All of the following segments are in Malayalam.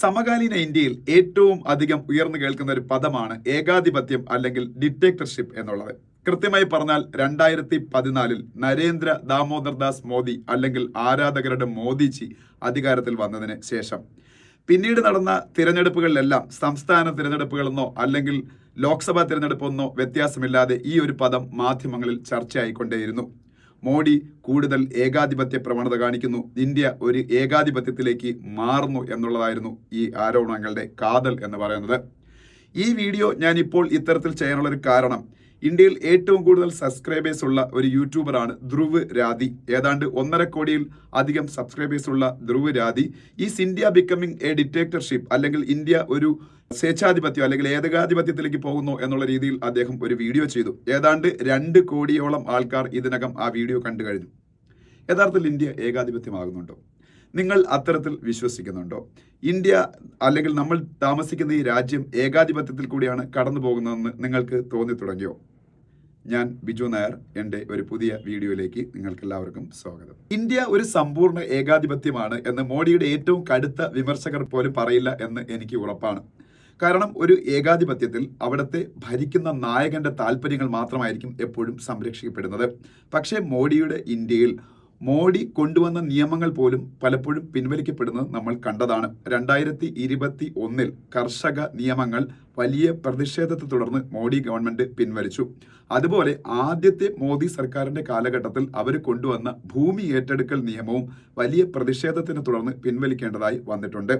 സമകാലീന ഇന്ത്യയിൽ ഏറ്റവും അധികം ഉയർന്നു കേൾക്കുന്ന ഒരു പദമാണ് ഏകാധിപത്യം അല്ലെങ്കിൽ ഡിക്റ്റേറ്റർഷിപ്പ് എന്നുള്ളത്. കൃത്യമായി പറഞ്ഞാൽ രണ്ടായിരത്തി പതിനാലിൽ നരേന്ദ്ര ദാമോദർ ദാസ് മോദി അല്ലെങ്കിൽ ആരാധകരുടെ മോദിജി അധികാരത്തിൽ വന്നതിന് ശേഷം. പിന്നീട് നടന്ന തിരഞ്ഞെടുപ്പുകളിലെല്ലാം സംസ്ഥാന തിരഞ്ഞെടുപ്പുകളെന്നോ അല്ലെങ്കിൽ ലോക്സഭാ തിരഞ്ഞെടുപ്പെന്നോ വ്യത്യാസമില്ലാതെ ഈ ഒരു പദം മാധ്യമങ്ങളിൽ ചർച്ചയായിക്കൊണ്ടേയിരുന്നു. മോഡി കൂടുതൽ ഏകാധിപത്യ പ്രവണത കാണിക്കുന്നു. ഇന്ത്യ ഒരു ഏകാധിപത്യത്തിലേക്ക് മാറുന്നു എന്നുള്ളതായിരുന്നു ഈ ആരോപണങ്ങളുടെ കാതൽ എന്ന് പറയുന്നത്. ഈ വീഡിയോ ഞാൻ ഇപ്പോൾ ഇത്തരത്തിൽ ചെയ്യാനുള്ളൊരു കാരണം ഇന്ത്യയിൽ ഏറ്റവും കൂടുതൽ സബ്സ്ക്രൈബേഴ്സ് ഉള്ള ഒരു യൂട്യൂബറാണ് ധ്രുവ് രാധി. ഏതാണ്ട് ഒന്നര കോടിയിൽ അധികം സബ്സ്ക്രൈബേഴ്സ് ഉള്ള Dhruv Rathee. Is India becoming a dictatorship അല്ലെങ്കിൽ ഇന്ത്യ ഒരു സ്വേച്ഛാധിപത്യം അല്ലെങ്കിൽ ഏതകാധിപത്യത്തിലേക്ക് പോകുന്നു എന്നുള്ള രീതിയിൽ അദ്ദേഹം ഒരു വീഡിയോ ചെയ്തു. ഏതാണ്ട് രണ്ട് കോടിയോളം ആൾക്കാർ ഇതിനകം ആ വീഡിയോ കണ്ടു കഴിഞ്ഞു. യഥാർത്ഥത്തിൽ ഇന്ത്യ ഏകാധിപത്യമാകുന്നുണ്ടോ? നിങ്ങൾ അത്തരത്തിൽ വിശ്വസിക്കുന്നുണ്ടോ? ഇന്ത്യ അല്ലെങ്കിൽ നമ്മൾ താമസിക്കുന്ന ഈ രാജ്യം ഏകാധിപത്യത്തിൽ കൂടിയാണ് കടന്നു പോകുന്നതെന്ന് നിങ്ങൾക്ക് തോന്നി തുടങ്ങിയോ ഞാൻ ബിജു നായർ എന്റെ ഒരു പുതിയ വീഡിയോയിലേക്ക് നിങ്ങൾക്ക് എല്ലാവർക്കും സ്വാഗതം. ഇന്ത്യ ഒരു സമ്പൂർണ ഏകാധിപത്യമാണ് എന്ന് മോഡിയുടെ ഏറ്റവും കടുത്ത വിമർശകർ പോലും പറയില്ല എന്ന് എനിക്ക് ഉറപ്പാണ്. കാരണം ഒരു ഏകാധിപത്യത്തിൽ അവിടുത്തെ ഭരിക്കുന്ന നായകന്റെ താല്പര്യങ്ങൾ മാത്രമായിരിക്കും എപ്പോഴും സംരക്ഷിക്കപ്പെടുന്നത്. പക്ഷേ മോഡിയുടെ ഇന്ത്യയിൽ മോഡി കൊണ്ടുവന്ന നിയമങ്ങൾ പോലും പലപ്പോഴും പിൻവലിക്കപ്പെടുന്നത് നമ്മൾ കണ്ടതാണ്. രണ്ടായിരത്തി ഇരുപത്തി ഒന്നിൽ കർഷക നിയമങ്ങൾ വലിയ പ്രതിഷേധത്തെ തുടർന്ന് മോഡി ഗവൺമെന്റ് പിൻവലിച്ചു. അതുപോലെ ആദ്യത്തെ മോദി സർക്കാരിന്റെ കാലഘട്ടത്തിൽ അവർ കൊണ്ടുവന്ന ഭൂമി ഏറ്റെടുക്കൽ നിയമവും വലിയ പ്രതിഷേധത്തിനെ തുടർന്ന് പിൻവലിക്കേണ്ടതായി വന്നിട്ടുണ്ട്.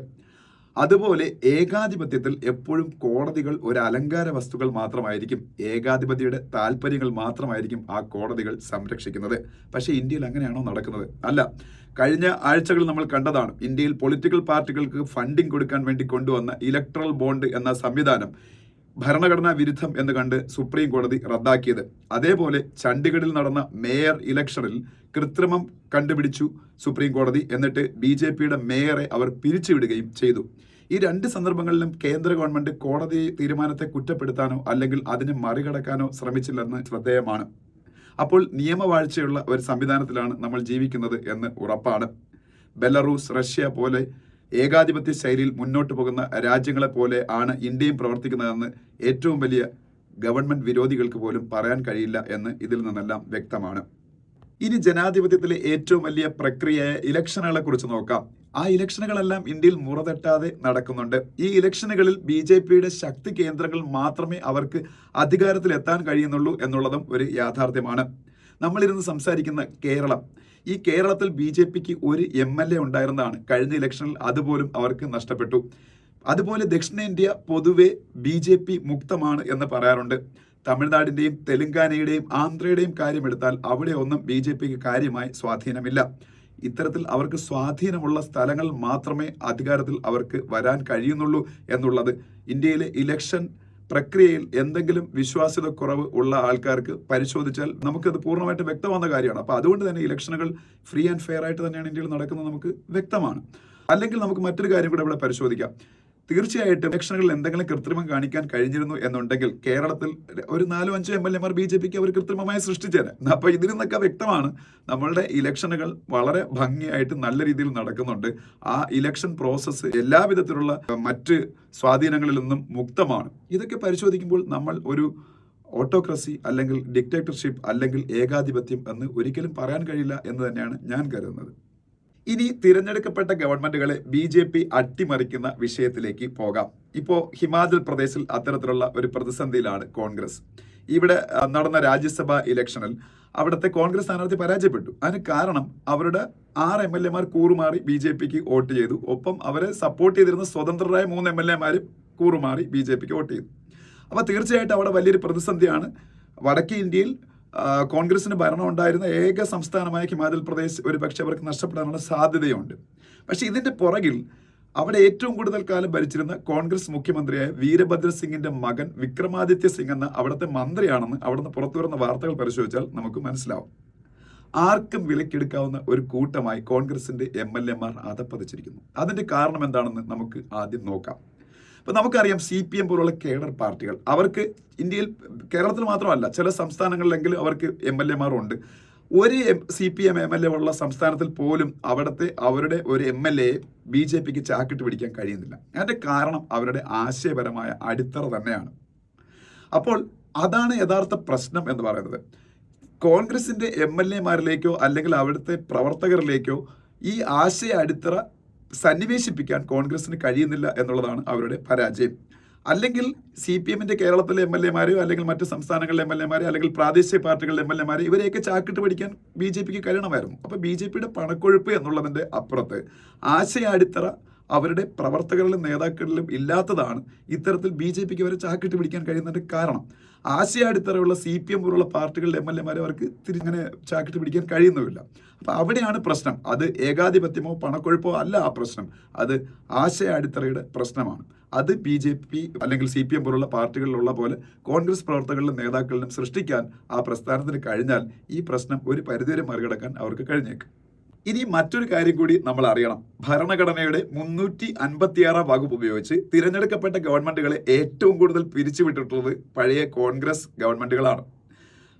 അതുപോലെ ഏകാധിപത്യത്തിൽ എപ്പോഴും കോടതികൾ ഒരു അലങ്കാര വസ്തുക്കൾ മാത്രമായിരിക്കും. ഏകാധിപതിയുടെ താല്പര്യങ്ങൾ മാത്രമായിരിക്കും ആ കോടതികൾ സംരക്ഷിക്കുന്നത്. പക്ഷേ ഇന്ത്യയിൽ അങ്ങനെയാണോ നടക്കുന്നത്? അല്ല. കഴിഞ്ഞ ആഴ്ചകൾ നമ്മൾ കണ്ടതാണ് ഇന്ത്യയിൽ പൊളിറ്റിക്കൽ പാർട്ടികൾക്ക് ഫണ്ടിംഗ് കൊടുക്കാൻ വേണ്ടി കൊണ്ടുവന്ന ഇലക്ട്രൽ ബോണ്ട് എന്ന സംവിധാനം. ഭരണഘടനാ വിരുദ്ധം എന്ന് കണ്ട് സുപ്രീം കോടതി റദ്ദാക്കിയത്. അതേപോലെ ചണ്ഡീഗഡിൽ നടന്ന മേയർ ഇലക്ഷനിൽ കൃത്രിമം കണ്ടുപിടിച്ചു സുപ്രീം കോടതി എന്നിട്ട് ബി ജെ പിയുടെ മേയറെ അവർ പിരിച്ചുവിടുകയും ചെയ്തു. ഈ രണ്ട് സന്ദർഭങ്ങളിലും കേന്ദ്ര ഗവൺമെന്റ് കോടതി തീരുമാനത്തെ കുറ്റപ്പെടുത്താനോ അല്ലെങ്കിൽ അതിനെ മറികടക്കാനോ ശ്രമിച്ചില്ലെന്ന് ശ്രദ്ധേയമാണ്. അപ്പോൾ നിയമവാഴ്ചയുള്ള ഒരു സംവിധാനത്തിലാണ് നമ്മൾ ജീവിക്കുന്നത് എന്ന് ഉറപ്പാണ്. ബെലറൂസ് റഷ്യ പോലെ ഏകാധിപത്യ ശൈലിയിൽ മുന്നോട്ട് പോകുന്ന രാജ്യങ്ങളെ പോലെ ആണ് ഇന്ത്യയും പ്രവർത്തിക്കുന്നതെന്ന് ഏറ്റവും വലിയ ഗവൺമെന്റ് വിരോധികൾക്ക് പോലും പറയാൻ കഴിയില്ല എന്ന് ഇതിൽ നിന്നെല്ലാം വ്യക്തമാണ്. ഇനി ജനാധിപത്യത്തിലെ ഏറ്റവും വലിയ പ്രക്രിയയായ ഇലക്ഷനുകളെ കുറിച്ച് നോക്കാം. ആ ഇലക്ഷനുകളെല്ലാം ഇന്ത്യയിൽ മുറതെട്ടാതെ നടക്കുന്നുണ്ട്. ഈ ഇലക്ഷനുകളിൽ ബി ജെ പിയുടെ ശക്തി കേന്ദ്രങ്ങൾ മാത്രമേ അവർക്ക് അധികാരത്തിൽ എത്താൻ കഴിയുന്നുള്ളൂ എന്നുള്ളതും ഒരു യാഥാർത്ഥ്യമാണ്. നമ്മളിരുന്ന് സംസാരിക്കുന്ന കേരളം ഈ കേരളത്തിൽ ബി ജെ പിക്ക് ഒരു എം എൽ എ ഉണ്ടായിരുന്നതാണ്. കഴിഞ്ഞ ഇലക്ഷനിൽ അതുപോലും അവർക്ക് നഷ്ടപ്പെട്ടു. അതുപോലെ ദക്ഷിണേന്ത്യ പൊതുവെ ബി ജെ പി മുക്തമാണ് എന്ന് പറയാറുണ്ട്. തമിഴ്നാടിന്റെയും തെലുങ്കാനയുടെയും ആന്ധ്രയുടെയും കാര്യമെടുത്താൽ അവിടെ ഒന്നും ബി ജെ പിക്ക് കാര്യമായി സ്വാധീനമില്ല. ഇത്തരത്തിൽ അവർക്ക് സ്വാധീനമുള്ള സ്ഥലങ്ങൾ മാത്രമേ അധികാരത്തിൽ അവർക്ക് വരാൻ കഴിയുന്നുള്ളൂ എന്നുള്ളത്. ഇന്ത്യയിലെ ഇലക്ഷൻ പ്രക്രിയയിൽ എന്തെങ്കിലും വിശ്വാസ്യത കുറവ് ഉള്ള ആൾക്കാർക്ക് പരിശോധിച്ചാൽ നമുക്കത് പൂർണമായിട്ട് വ്യക്തമാകുന്ന കാര്യമാണ്. അപ്പോൾ അതുകൊണ്ട് തന്നെ ഇലക്ഷനുകൾ ഫ്രീ ആൻഡ് ഫെയർ ആയിട്ട് തന്നെയാണ് ഇന്ത്യയിൽ നടക്കുന്നത് നമുക്ക് വ്യക്തമാണ്. അല്ലെങ്കിൽ നമുക്ക് മറ്റൊരു കാര്യം കൂടെ ഇവിടെ പരിശോധിക്കാം. തീർച്ചയായിട്ടും ഇലക്ഷനുകളിൽ എന്തെങ്കിലും കൃത്രിമം കാണിക്കാൻ കഴിഞ്ഞിരുന്നു എന്നുണ്ടെങ്കിൽ കേരളത്തിൽ ഒരു നാലോ അഞ്ചോ എം എൽ എമാർ ബി ജെ പിക്ക് അവർ കൃത്രിമമായി സൃഷ്ടിച്ചേനെ. അപ്പൊ ഇതിൽ നിന്നൊക്കെ വ്യക്തമാണ് നമ്മളുടെ ഇലക്ഷനുകൾ വളരെ ഭംഗിയായിട്ട് നല്ല രീതിയിൽ നടക്കുന്നുണ്ട്. ആ ഇലക്ഷൻ പ്രോസസ്സ് എല്ലാവിധത്തിലുള്ള മറ്റ് സ്വാധീനങ്ങളിൽ നിന്നും മുക്തമാണ്. ഇതൊക്കെ പരിശോധിക്കുമ്പോൾ നമ്മൾ ഒരു ഓട്ടോക്രസി അല്ലെങ്കിൽ ഡിക്റ്റേറ്റർഷിപ്പ് അല്ലെങ്കിൽ ഏകാധിപത്യം എന്ന് ഒരിക്കലും പറയാൻ കഴിയില്ല എന്ന് തന്നെയാണ് ഞാൻ കരുതുന്നത്. ഇനി തിരഞ്ഞെടുക്കപ്പെട്ട ഗവൺമെന്റുകളെ ബി ജെ പി അട്ടിമറിക്കുന്ന വിഷയത്തിലേക്ക് പോകാം. ഇപ്പോ ഹിമാചൽ പ്രദേശിൽ അത്തരത്തിലുള്ള ഒരു പ്രതിസന്ധിയിലാണ് കോൺഗ്രസ്. ഇവിടെ നടന്ന രാജ്യസഭാ ഇലക്ഷനിൽ അവിടുത്തെ കോൺഗ്രസ് സ്ഥാനാർത്ഥി പരാജയപ്പെട്ടു. അതിന് കാരണം അവരുടെ ആറ് എം എൽ എമാർ കൂറുമാറി ബി ജെ പിക്ക് വോട്ട് ചെയ്തു. ഒപ്പം അവരെ സപ്പോർട്ട് ചെയ്തിരുന്ന സ്വതന്ത്രരായ മൂന്ന് എം എൽ എമാരും കൂറുമാറി ബി ജെ പിക്ക് വോട്ട് ചെയ്തു. അപ്പോൾ തീർച്ചയായിട്ടും അവിടെ വലിയൊരു പ്രതിസന്ധിയാണ് വടക്കേ ഇന്ത്യയിൽ കോൺഗ്രസിന് ഭരണം ഉണ്ടായിരുന്ന ഏക സംസ്ഥാനമായ ഹിമാചൽ പ്രദേശ് ഒരു പക്ഷേ അവർക്ക് നഷ്ടപ്പെടാനുള്ള സാധ്യതയുണ്ട്. പക്ഷേ ഇതിന്റെ പുറകിൽ അവിടെ ഏറ്റവും കൂടുതൽ കാലം ഭരിച്ചിരുന്ന കോൺഗ്രസ് മുഖ്യമന്ത്രിയായ വീരഭദ്ര സിംഗിന്റെ മകൻ വിക്രമാദിത്യ സിംഗ് എന്ന അവിടുത്തെ മന്ത്രിയാണെന്ന് അവിടുന്ന് പുറത്തു വരുന്ന വാർത്തകൾ പരിശോധിച്ചാൽ നമുക്ക് മനസ്സിലാവും. ആർക്കും വിലക്കെടുക്കാവുന്ന ഒരു കൂട്ടമായി കോൺഗ്രസിന്റെ എം എൽ എമാർ അതപ്പതിച്ചിരിക്കുന്നു അതിന്റെ കാരണം എന്താണെന്ന് നമുക്ക് ആദ്യം നോക്കാം. ഇപ്പൊ നമുക്കറിയാം സി പി എം പോലുള്ള കേഡർ പാർട്ടികൾ. അവർക്ക് ഇന്ത്യയിൽ കേരളത്തിൽ മാത്രമല്ല ചില സംസ്ഥാനങ്ങളിലെങ്കിലും അവർക്ക് എം എൽ എമാരുണ്ട് ഒരു C P M M L A ഉള്ള സംസ്ഥാനത്തിൽ പോലും അവിടുത്തെ അവരുടെ ഒരു M L A B J പിക്ക് ചാക്കിട്ട് പിടിക്കാൻ കഴിയുന്നില്ല. അതിന്റെ കാരണം അവരുടെ ആശയപരമായ അടിത്തറ തന്നെയാണ്. അപ്പോൾ അതാണ് യഥാർത്ഥ പ്രശ്നം എന്ന് പറയുന്നത്. കോൺഗ്രസിന്റെ എം എൽ എമാരിലേക്കോ അല്ലെങ്കിൽ അവിടുത്തെ പ്രവർത്തകരിലേക്കോ ഈ ആശയ അടിത്തറ സന്നിവേശിപ്പിക്കാൻ കോൺഗ്രസിന് കഴിയുന്നില്ല എന്നുള്ളതാണ് അവരുടെ പരാജയം. അല്ലെങ്കിൽ സി പി എമ്മിന്റെ കേരളത്തിലെ എം എൽ എമാരെയോ അല്ലെങ്കിൽ മറ്റ് സംസ്ഥാനങ്ങളിലെ എം എൽ എമാരെയോ അല്ലെങ്കിൽ പ്രാദേശിക പാർട്ടികളിലെ എം എൽ എമാരെ ഇവരെയൊക്കെ ചാക്കിട്ട് പിടിക്കാൻ ബി ജെ പിക്ക് കഴിയണമായിരുന്നു. അപ്പൊ ബി ജെ പിയുടെ പണക്കൊഴുപ്പ് എന്നുള്ളതിന്റെ അപ്പുറത്ത് ആശയ അടിത്തറ അവരുടെ പ്രവർത്തകരിലും നേതാക്കളിലും ഇല്ലാത്തതാണ് ഇത്തരത്തിൽ ബി ജെ പിക്ക് അവരെ ചാക്കിട്ട് പിടിക്കാൻ കഴിയുന്നതിന്റെ കാരണം. ആശയ അടിത്തറയുള്ള സി പി എം പോലുള്ള പാർട്ടികളുടെ എം എൽ എമാരെ അവർക്ക് തിരിങ്ങനെ ചാക്കിട്ട് പിടിക്കാൻ കഴിയുന്നുമില്ല. അപ്പോൾ അവിടെയാണ് പ്രശ്നം. അത് ഏകാധിപത്യമോ പണക്കൊഴുപ്പോ അല്ല ആ പ്രശ്നം. അത് ആശയ അടിത്തറയുടെ പ്രശ്നമാണ്. അത് ബി ജെ പി അല്ലെങ്കിൽ സി പി എം പോലുള്ള പാർട്ടികളിലുള്ള പോലെ കോൺഗ്രസ് പ്രവർത്തകരിലും നേതാക്കളിലും സൃഷ്ടിക്കാൻ ആ പ്രസ്ഥാനത്തിന് കഴിഞ്ഞാൽ ഈ പ്രശ്നം ഒരു പരിധിവരെ മറികടക്കാൻ അവർക്ക് കഴിഞ്ഞേക്കും. ഇനി മറ്റൊരു കാര്യം കൂടി നമ്മൾ അറിയണം. ഭരണഘടനയുടെ മുന്നൂറ്റി അൻപത്തിയാറാം വകുപ്പ് ഉപയോഗിച്ച് തിരഞ്ഞെടുക്കപ്പെട്ട ഗവൺമെന്റുകളെ ഏറ്റവും കൂടുതൽ പിരിച്ചുവിട്ടിട്ടുള്ളത് പഴയ കോൺഗ്രസ് ഗവൺമെന്റുകളാണ്.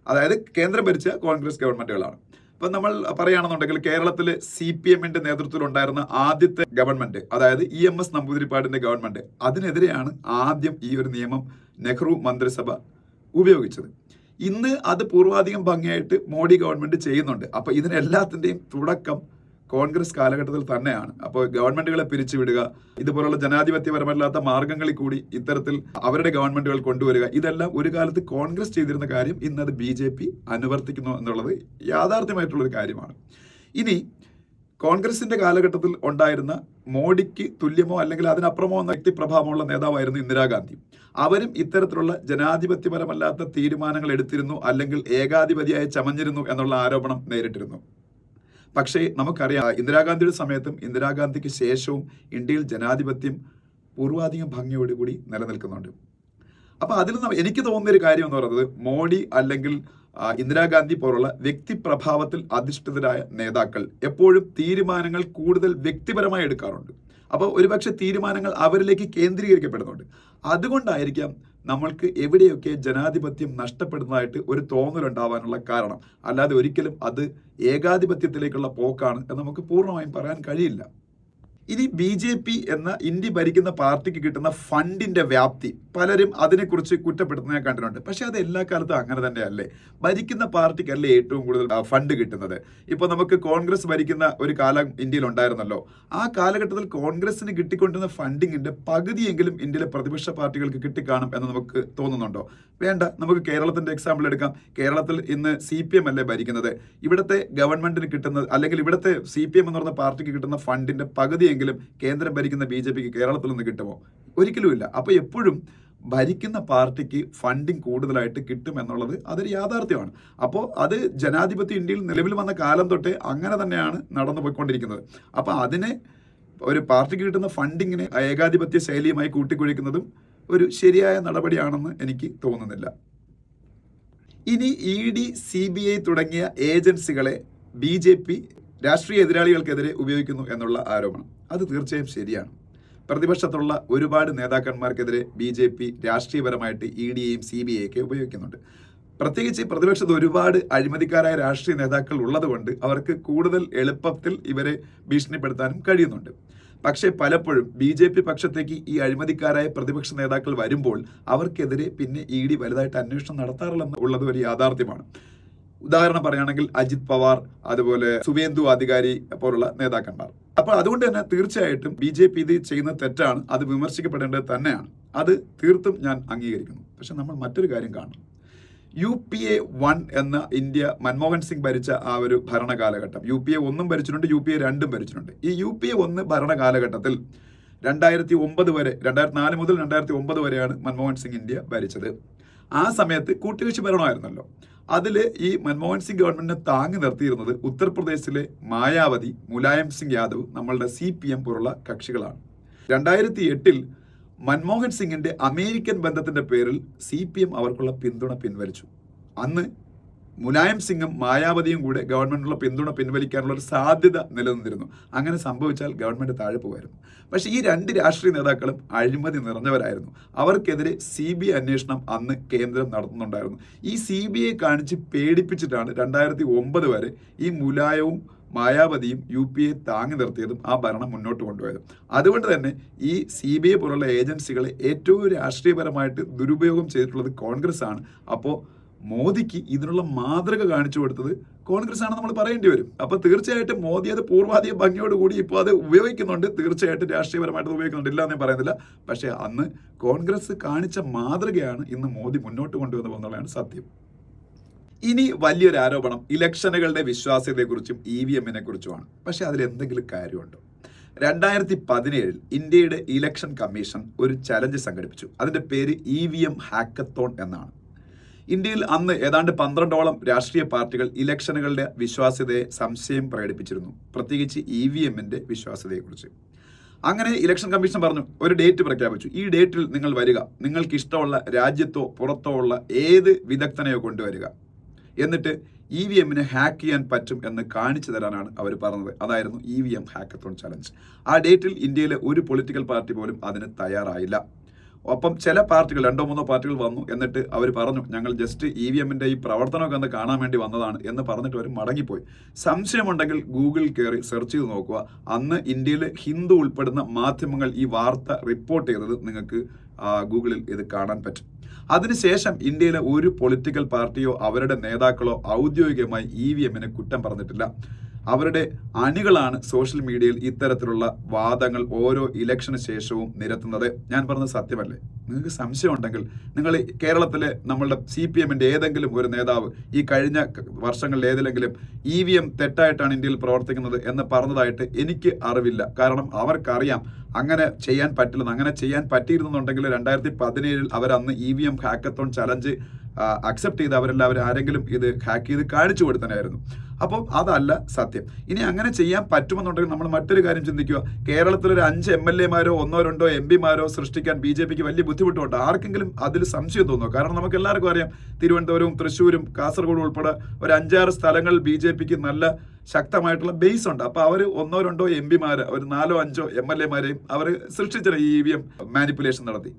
അതായത് കേന്ദ്രം ഭരിച്ച കോൺഗ്രസ് ഗവൺമെന്റുകളാണ്. ഇപ്പൊ നമ്മൾ പറയുകയാണെന്നുണ്ടെങ്കിൽ കേരളത്തിൽ സി പി എമ്മിന്റെ നേതൃത്വത്തിലുണ്ടായിരുന്ന ആദ്യത്തെ ഗവൺമെന്റ് അതായത് ഇ എം എസ് നമ്പൂതിരിപ്പാടിന്റെ ഗവൺമെന്റ് അതിനെതിരെയാണ് ആദ്യം ഈ ഒരു നിയമം നെഹ്റു മന്ത്രിസഭ ഉപയോഗിച്ചത്. ഇന്ന് അത് പൂർവാധികം ഭംഗിയായിട്ട് മോഡി ഗവൺമെന്റ് ചെയ്യുന്നുണ്ട്. അപ്പൊ ഇതിനെല്ലാത്തിന്റെയും തുടക്കം കോൺഗ്രസ് കാലഘട്ടത്തിൽ തന്നെയാണ്. അപ്പോൾ ഗവൺമെന്റുകളെ പിരിച്ചുവിടുക ഇതുപോലുള്ള ജനാധിപത്യപരമല്ലാത്ത മാർഗങ്ങളിൽ കൂടി ഇത്തരത്തിൽ അവരുടെ ഗവൺമെന്റുകൾ കൊണ്ടുവരിക ഇതെല്ലാം ഒരു കാലത്ത് കോൺഗ്രസ് ചെയ്തിരുന്ന കാര്യം ഇന്നത് ബി ജെ പി അനുവർത്തിക്കുന്നു എന്നുള്ളത് യാഥാർത്ഥ്യമായിട്ടുള്ള ഒരു കാര്യമാണ്. ഇനി കോൺഗ്രസിന്റെ കാലഘട്ടത്തിൽ ഉണ്ടായിരുന്ന മോഡിക്ക് തുല്യമോ അല്ലെങ്കിൽ അതിനപ്പുറമോ എന്ന വ്യക്തിപ്രഭാവമുള്ള നേതാവായിരുന്നു ഇന്ദിരാഗാന്ധി. അവരും ഇത്തരത്തിലുള്ള ജനാധിപത്യപരമല്ലാത്ത തീരുമാനങ്ങൾ എടുത്തിരുന്നു അല്ലെങ്കിൽ ഏകാധിപതിയായി ചമഞ്ഞിരുന്നു എന്നുള്ള ആരോപണം നേരിട്ടിരുന്നു. പക്ഷേ നമുക്കറിയാം ഇന്ദിരാഗാന്ധിയുടെ സമയത്തും ഇന്ദിരാഗാന്ധിക്ക് ശേഷവും ഇന്ത്യയിൽ ജനാധിപത്യം പൂർവാധികം ഭംഗിയോടുകൂടി നിലനിൽക്കുന്നുണ്ട്. അപ്പൊ അതിൽ എനിക്ക് തോന്നുന്ന ഒരു കാര്യം എന്ന് പറയുന്നത് മോഡി അല്ലെങ്കിൽ ഇന്ദിരാഗാന്ധി പോലുള്ള വ്യക്തിപ്രഭാവത്തിൽ അധിഷ്ഠിതരായ നേതാക്കൾ എപ്പോഴും തീരുമാനങ്ങൾ കൂടുതൽ വ്യക്തിപരമായി എടുക്കാറുണ്ട്. അപ്പോൾ ഒരുപക്ഷെ തീരുമാനങ്ങൾ അവരിലേക്ക് കേന്ദ്രീകരിക്കപ്പെടുന്നുണ്ട്. അതുകൊണ്ടായിരിക്കാം നമ്മൾക്ക് എവിടെയൊക്കെ ജനാധിപത്യം നഷ്ടപ്പെടുന്നതായിട്ട് ഒരു തോന്നലുണ്ടാവാനുള്ള കാരണം. അല്ലാതെ ഒരിക്കലും അത് ഏകാധിപത്യത്തിലേക്കുള്ള പോക്കാണ് എന്ന് നമുക്ക് പൂർണമായും പറയാൻ കഴിയില്ല. ഇനി ബി ജെ പി എന്ന ഇന്ത്യ ഭരിക്കുന്ന പാർട്ടിക്ക് കിട്ടുന്ന ഫണ്ടിന്റെ വ്യാപ്തി പലരും അതിനെക്കുറിച്ച് കുറ്റപ്പെടുത്തുന്ന ഞാൻ കണ്ടിട്ടുണ്ട്. പക്ഷേ അത് എല്ലാ കാലത്തും അങ്ങനെ തന്നെയല്ലേ? ഭരിക്കുന്ന പാർട്ടിക്കല്ലേ ഏറ്റവും കൂടുതൽ ഫണ്ട് കിട്ടുന്നത്? ഇപ്പോൾ നമുക്ക് കോൺഗ്രസ് ഭരിക്കുന്ന ഒരു കാലം ഇന്ത്യയിൽ ഉണ്ടായിരുന്നല്ലോ. ആ കാലഘട്ടത്തിൽ കോൺഗ്രസിന് കിട്ടിക്കൊണ്ടിരുന്ന ഫണ്ടിങ്ങിന്റെ പകുതിയെങ്കിലും ഇന്ത്യയിലെ പ്രതിപക്ഷ പാർട്ടികൾക്ക് കിട്ടിക്കാണും എന്ന് നമുക്ക് തോന്നുന്നുണ്ടോ? വേണ്ട നമുക്ക് കേരളത്തിന്റെ എക്സാമ്പിൾ എടുക്കാം. കേരളത്തിൽ ഇന്ന് സി പി എം അല്ലേ ഭരിക്കുന്നത്? ഇവിടുത്തെ ഗവൺമെന്റിന് കിട്ടുന്ന അല്ലെങ്കിൽ ഇവിടുത്തെ സി പി എം എന്ന് പറയുന്ന പാർട്ടിക്ക് കിട്ടുന്ന ഫണ്ടിന്റെ പകുതിയെങ്കിലും കേന്ദ്രം ഭരിക്കുന്ന ബി ജെ പിക്ക് കേരളത്തിൽ നിന്ന് കിട്ടുമോ? ഒരിക്കലുമില്ല അപ്പോൾ എപ്പോഴും ഭരിക്കുന്ന പാർട്ടിക്ക് ഫണ്ടിങ് കൂടുതലായിട്ട് കിട്ടും എന്നുള്ളത് അതൊരു യാഥാർത്ഥ്യമാണ്. അപ്പോൾ അത് ജനാധിപത്യ ഇന്ത്യയിൽ നിലവിൽ വന്ന കാലം തൊട്ടേ അങ്ങനെ തന്നെയാണ് നടന്നു പോയിക്കൊണ്ടിരിക്കുന്നത്. അപ്പോൾ അതിനെ ഒരു പാർട്ടിക്ക് കിട്ടുന്ന ഫണ്ടിങ്ങിനെ ഏകാധിപത്യ ശൈലിയുമായി കൂട്ടിക്കുഴിക്കുന്നതും ഒരു ശരിയായ നടപടിയാണെന്ന് എനിക്ക് തോന്നുന്നില്ല. ഇനി E D C B I തുടങ്ങിയ ഏജൻസികളെ ബി ജെ പി രാഷ്ട്രീയ എതിരാളികൾക്കെതിരെ ഉപയോഗിക്കുന്നു എന്നുള്ള ആരോപണം. അത് തീർച്ചയായും ശരിയാണ്. പ്രതിപക്ഷത്തുള്ള ഒരുപാട് നേതാക്കന്മാർക്കെതിരെ ബി ജെ പി രാഷ്ട്രീയപരമായിട്ട് ഇ ഡിയെയും സി ബി ഐയൊക്കെ ഉപയോഗിക്കുന്നുണ്ട്. പ്രത്യേകിച്ച് പ്രതിപക്ഷത്ത് ഒരുപാട് അഴിമതിക്കാരായ രാഷ്ട്രീയ നേതാക്കൾ ഉള്ളതുകൊണ്ട് അവർക്ക് കൂടുതൽ എളുപ്പത്തിൽ ഇവരെ ഭീഷണിപ്പെടുത്താനും കഴിയുന്നുണ്ട്. പക്ഷേ പലപ്പോഴും ബി ജെ പി പക്ഷത്തേക്ക് ഈ അഴിമതിക്കാരായ പ്രതിപക്ഷ നേതാക്കൾ വരുമ്പോൾ അവർക്കെതിരെ പിന്നെ ഇ ഡി വലുതായിട്ട് അന്വേഷണം നടത്താറില്ലെന്ന് ഉള്ളത് ഒരു യാഥാർത്ഥ്യമാണ്. ഉദാഹരണം പറയുകയാണെങ്കിൽ അജിത് പവാർ അതുപോലെ സുവേന്ദു അധികാരി പോലുള്ള നേതാക്കന്മാർ. അപ്പോൾ അതുകൊണ്ട് തന്നെ തീർച്ചയായിട്ടും ബി ജെ പി ഇത് ചെയ്യുന്ന തെറ്റാണ് അത് വിമർശിക്കപ്പെടേണ്ടത് തന്നെയാണ്. അത് തീർത്തും ഞാൻ അംഗീകരിക്കുന്നു. പക്ഷെ നമ്മൾ മറ്റൊരു കാര്യം കാണണം. യു പി എ വൺ എന്ന ഇന്ത്യ മൻമോഹൻ സിംഗ് ഭരിച്ച ആ ഒരു ഭരണകാലഘട്ടം യു പി എ ഒന്നും ഭരിച്ചിട്ടുണ്ട് യു പി എ രണ്ടും ഭരിച്ചിട്ടുണ്ട്. ഈ യു പി എ ഒന്ന് ഭരണകാലഘട്ടത്തിൽ രണ്ടായിരത്തി ഒമ്പത് വരെ രണ്ടായിരത്തി നാല് മുതൽ രണ്ടായിരത്തി ഒമ്പത് വരെയാണ് മൻമോഹൻ സിംഗ് ഇന്ത്യ ഭരിച്ചത്. ആ സമയത്ത് കൂട്ടുകക്ഷി ഭരണമായിരുന്നല്ലോ. അതിൽ ഈ മൻമോഹൻ സിംഗ് ഗവൺമെന്റിനെ താങ്ങി നിർത്തിയിരുന്നത് ഉത്തർപ്രദേശിലെ മായാവതി മുലായം സിംഗ് യാദവ് നമ്മളുടെ സി പി എം പോലുള്ള കക്ഷികളാണ്. രണ്ടായിരത്തി എട്ടിൽ മൻമോഹൻ സിംഗിന്റെ അമേരിക്കൻ ബന്ധത്തിന്റെ പേരിൽ സി പി എം അവർക്കുള്ള പിന്തുണ പിൻവലിച്ചു. അന്ന് മുലായം സിംഗും മായാവതിയും കൂടെ ഗവൺമെന്റിനുള്ള പിന്തുണ പിൻവലിക്കാനുള്ള ഒരു സാധ്യത നിലനിന്നിരുന്നു. അങ്ങനെ സംഭവിച്ചാൽ ഗവൺമെന്റ് താഴെ പോകുമായിരുന്നു പക്ഷേ ഈ രണ്ട് രാഷ്ട്രീയ നേതാക്കളും അഴിമതി നിറഞ്ഞവരായിരുന്നു. അവർക്കെതിരെ സി ബി അന്വേഷണം അന്ന് കേന്ദ്രം നടത്തുന്നുണ്ടായിരുന്നു. ഈ സി ബി ഐ കാണിച്ച് പേടിപ്പിച്ചിട്ടാണ് രണ്ടായിരത്തി ഒമ്പത് വരെ ഈ മുലായവും മായാവതിയും യു പി എ താങ്ങി നിർത്തിയതും ആ ഭരണം മുന്നോട്ട് കൊണ്ടുപോയത്. അതുകൊണ്ട് തന്നെ ഈ സി ബി ഐ പോലുള്ള ഏജൻസികളെ ഏറ്റവും രാഷ്ട്രീയപരമായിട്ട് ദുരുപയോഗം ചെയ്തിട്ടുള്ളത് കോൺഗ്രസ് ആണ് അപ്പോൾ മോദിക്ക് ഇതിനുള്ള മാതൃക കാണിച്ചു കൊടുത്തത് കോൺഗ്രസ് ആണ് നമ്മൾ പറയേണ്ടി വരും. അപ്പോൾ തീർച്ചയായിട്ടും മോദി അത് പൂർവാധിക ഭംഗിയോടുകൂടി ഇപ്പോൾ അത് ഉപയോഗിക്കുന്നുണ്ട്. തീർച്ചയായിട്ടും രാഷ്ട്രീയപരമായിട്ട് ഉപയോഗിക്കുന്നുണ്ട്. ഇല്ല എന്ന് പറയുന്നില്ല. പക്ഷേ അന്ന് കോൺഗ്രസ് കാണിച്ച മാതൃകയാണ് ഇന്ന് മോദി മുന്നോട്ട് കൊണ്ടുവന്നു എന്നുള്ളതാണ് സത്യം. ഇനി വലിയൊരു ആരോപണം. ഇലക്ഷനുകളുടെ വിശ്വാസ്യതയെക്കുറിച്ചും ഇ വി എമ്മിനെ കുറിച്ചുമാണ്. പക്ഷെ അതിൽ എന്തെങ്കിലും കാര്യമുണ്ടോ? രണ്ടായിരത്തി പതിനേഴിൽ ഇന്ത്യയുടെ ഇലക്ഷൻ കമ്മീഷൻ ഒരു ചലഞ്ച് സംഘടിപ്പിച്ചു. അതിന്റെ പേര് ഇ വി എം ഹാക്കത്തോൺ എന്നാണ്. ഇന്ത്യയിൽ അന്ന് ഏതാണ്ട് പന്ത്രണ്ടോളം രാഷ്ട്രീയ പാർട്ടികൾ ഇലക്ഷനുകളുടെ വിശ്വാസ്യതയെ സംശയം പ്രകടിപ്പിച്ചിരുന്നു. പ്രത്യേകിച്ച് ഇ വി എമ്മിന്റെ വിശ്വാസ്യതയെക്കുറിച്ച്. അങ്ങനെ ഇലക്ഷൻ കമ്മീഷൻ പറഞ്ഞു ഒരു ഡേറ്റ് പ്രഖ്യാപിച്ചു. ഈ ഡേറ്റിൽ നിങ്ങൾ വരിക. നിങ്ങൾക്ക് ഇഷ്ടമുള്ള രാജ്യത്തോ പുറത്തോ ഉള്ള ഏത് വിദഗ്ധനെയോ കൊണ്ടുവരിക. എന്നിട്ട് ഇ വി എമ്മിനെ ഹാക്ക് ചെയ്യാൻ പറ്റും എന്ന് കാണിച്ചു തരാനാണ് അവർ പറഞ്ഞത്. അതായിരുന്നു E V M hackathon challenge. ആ ഡേറ്റിൽ ഇന്ത്യയിലെ ഒരു പൊളിറ്റിക്കൽ പാർട്ടി പോലും അതിന് തയ്യാറായില്ല. ഒപ്പം ചില പാർട്ടികൾ രണ്ടോ മൂന്നോ പാർട്ടികൾ വന്നു എന്നിട്ട് അവർ പറഞ്ഞു ഞങ്ങൾ ജസ്റ്റ് ഇ വി എമ്മിന്റെ ഈ പ്രവർത്തനമൊക്കെ ഒന്ന് കാണാൻ വേണ്ടി വന്നതാണ് എന്ന് പറഞ്ഞിട്ട് അവർ മടങ്ങിപ്പോയി. സംശയമുണ്ടെങ്കിൽ ഗൂഗിൾ കയറി സെർച്ച് ചെയ്ത് നോക്കുക. അന്ന് ഇന്ത്യയിൽ ഹിന്ദു ഉൾപ്പെടുന്ന മാധ്യമങ്ങൾ ഈ വാർത്ത റിപ്പോർട്ട് ചെയ്തത് നിങ്ങൾക്ക് ഗൂഗിളിൽ ഇത് കാണാൻ പറ്റും. അതിനുശേഷം ഇന്ത്യയിലെ ഒരു പൊളിറ്റിക്കൽ പാർട്ടിയോ അവരുടെ നേതാക്കളോ ഔദ്യോഗികമായി ഇ വി എമ്മിനെ കുറ്റം പറഞ്ഞിട്ടില്ല. അവരുടെ അണികളാണ് സോഷ്യൽ മീഡിയയിൽ ഇത്തരത്തിലുള്ള വാദങ്ങൾ ഓരോ ഇലക്ഷന് ശേഷവും നിരത്തുന്നത്. ഞാൻ പറഞ്ഞത് സത്യമല്ലേ? നിങ്ങൾക്ക് സംശയം ഉണ്ടെങ്കിൽ നിങ്ങൾ കേരളത്തിലെ നമ്മളുടെ സി പി എമ്മിന്റെ ഏതെങ്കിലും ഒരു നേതാവ് ഈ കഴിഞ്ഞ വർഷങ്ങളിൽ ഏതിലെങ്കിലും ഇ വി എം തെറ്റായിട്ടാണ് ഇന്ത്യയിൽ പ്രവർത്തിക്കുന്നത് എന്ന് പറഞ്ഞതായിട്ട് എനിക്ക് അറിവില്ല. കാരണം അവർക്കറിയാം അങ്ങനെ ചെയ്യാൻ പറ്റില്ലെന്ന്. അങ്ങനെ ചെയ്യാൻ പറ്റിയിരുന്നുണ്ടെങ്കിൽ രണ്ടായിരത്തി പതിനേഴിൽ അവർ അന്ന് E V M hackathon challenge accept ചെയ്ത് അവരെല്ലാവരും ആരെങ്കിലും ഇത് ഹാക്ക് ചെയ്ത് കാണിച്ചു കൊടുത്തനായിരുന്നു. അപ്പോൾ അതല്ല സത്യം. ഇനി അങ്ങനെ ചെയ്യാൻ പറ്റുമെന്നുണ്ടെങ്കിൽ നമ്മൾ മറ്റൊരു കാര്യം ചിന്തിക്കുക. കേരളത്തിൽ ഒരു അഞ്ച് എം എൽ എമാരോ ഒന്നോ രണ്ടോ എം പിമാരോ സൃഷ്ടിക്കാൻ ബി ജെ പിക്ക് വലിയ ബുദ്ധിമുട്ടുണ്ട്. ആർക്കെങ്കിലും അതിൽ സംശയം തോന്നുക കാരണം നമുക്ക് എല്ലാവർക്കും അറിയാം തിരുവനന്തപുരവും തൃശ്ശൂരും കാസർഗോഡും ഉൾപ്പെടെ ഒരു അഞ്ചാറ് സ്ഥലങ്ങളിൽ ബി ജെ പിക്ക് നല്ല ശക്തമായിട്ടുള്ള ബേസ് ഉണ്ട്. അപ്പോൾ അവർ ഒന്നോ രണ്ടോ എം പിമാരെ ഒരു നാലോ അഞ്ചോ എം എൽ എമാരെയും അവർ സൃഷ്ടിച്ചിട്ട് ഇ വി എം മാനിപ്പുലേഷൻ നടത്തി.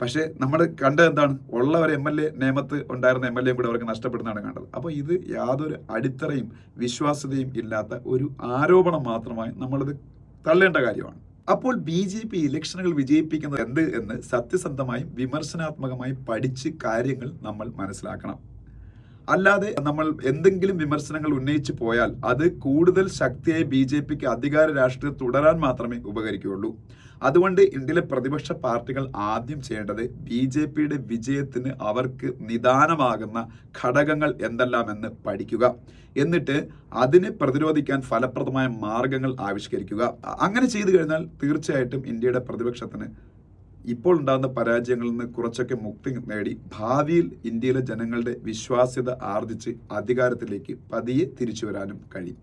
പക്ഷേ നമ്മൾ കണ്ടത് എന്താണ്? ഉള്ള ഒരു എം എൽ എ നിയമത്ത് ഉണ്ടായിരുന്ന എം എൽ എയും കൂടെ അവർക്ക് നഷ്ടപ്പെടുന്നതാണ് കണ്ടത്. അപ്പോൾ ഇത് യാതൊരു അടിത്തറയും വിശ്വാസ്യതയും ഇല്ലാത്ത ഒരു ആരോപണം മാത്രമായി നമ്മളിത് തള്ളേണ്ട കാര്യമാണ്. അപ്പോൾ ബി ജെ പി ഇലക്ഷനുകൾ വിജയിപ്പിക്കുന്നത് എന്ത് എന്ന് സത്യസന്ധമായും വിമർശനാത്മകമായും പഠിച്ച് കാര്യങ്ങൾ നമ്മൾ മനസ്സിലാക്കണം. അല്ലാതെ നമ്മൾ എന്തെങ്കിലും വിമർശനങ്ങൾ ഉന്നയിച്ചു പോയാൽ അത് കൂടുതൽ ശക്തിയായി ബി ജെ പിക്ക് അധികാര രാഷ്ട്രീയം തുടരാൻ മാത്രമേ ഉപകരിക്കുകയുള്ളൂ. അതുകൊണ്ട് ഇന്ത്യയിലെ പ്രതിപക്ഷ പാർട്ടികൾ ആദ്യം ചെയ്യേണ്ടത് ബി ജെ പിയുടെ വിജയത്തിന് അവർക്ക് നിദാനമാകുന്ന ഘടകങ്ങൾ എന്തെല്ലാമെന്ന് പഠിക്കുക. എന്നിട്ട് അതിനെ പ്രതിരോധിക്കാൻ ഫലപ്രദമായ മാർഗങ്ങൾ ആവിഷ്കരിക്കുക. അങ്ങനെ ചെയ്തു കഴിഞ്ഞാൽ തീർച്ചയായിട്ടും ഇന്ത്യയുടെ പ്രതിപക്ഷത്തിന് ഇപ്പോൾ ഉണ്ടാകുന്ന പരാജയങ്ങളിൽ നിന്ന് കുറച്ചൊക്കെ മുക്തി നേടി. ഭാവിയിൽ ഇന്ത്യയിലെ ജനങ്ങളുടെ വിശ്വാസ്യത ആർജിച്ച് അധികാരത്തിലേക്ക് പതിയെ തിരിച്ചു വരാനും കഴിയും.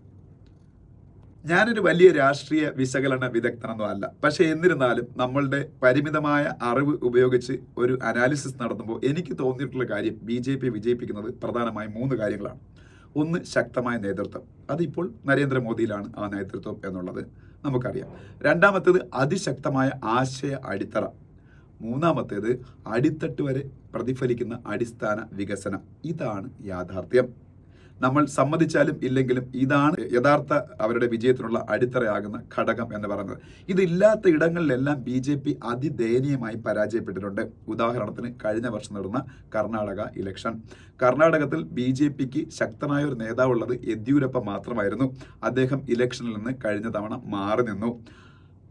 ഞാനൊരു വലിയ രാഷ്ട്രീയ വിശകലന വിദഗ്ധനൊന്നും അല്ല. പക്ഷെ എന്നിരുന്നാലും നമ്മളുടെ പരിമിതമായ അറിവ് ഉപയോഗിച്ച് ഒരു അനാലിസിസ് നടത്തുമ്പോൾ എനിക്ക് തോന്നിയിട്ടുള്ള കാര്യം ബി ജെ പി വിജയിപ്പിക്കുന്നത് പ്രധാനമായും മൂന്ന് കാര്യങ്ങളാണ്. ഒന്ന് ശക്തമായ നേതൃത്വം. അതിപ്പോൾ നരേന്ദ്രമോദിയിലാണ് ആ നേതൃത്വം എന്നുള്ളത് നമുക്കറിയാം. രണ്ടാമത്തേത് അതിശക്തമായ ആശയ അടിത്തറ. മൂന്നാമത്തേത് അടിത്തട്ട് വരെ പ്രതിഫലിക്കുന്ന അടിസ്ഥാന വികസനം. ഇതാണ് യാഥാർത്ഥ്യം. നമ്മൾ സമ്മതിച്ചാലും ഇല്ലെങ്കിലും ഇതാണ് യഥാർത്ഥ അവരുടെ വിജയത്തിനുള്ള അടിത്തറയാകുന്ന ഘടകം എന്ന് പറയുന്നത്. ഇതില്ലാത്ത ഇടങ്ങളിലെല്ലാം ബി ജെ പി അതിദയനീയമായി പരാജയപ്പെട്ടിട്ടുണ്ട്. ഉദാഹരണത്തിന് കഴിഞ്ഞ വർഷം നടന്ന കർണാടക ഇലക്ഷൻ. കർണാടകത്തിൽ ബി ജെ പിക്ക് ശക്തനായ ഒരു നേതാവുള്ളത് യെദ്യൂരപ്പ മാത്രമായിരുന്നു. അദ്ദേഹം ഇലക്ഷനിൽ നിന്ന് കഴിഞ്ഞ തവണ മാറി നിന്നു.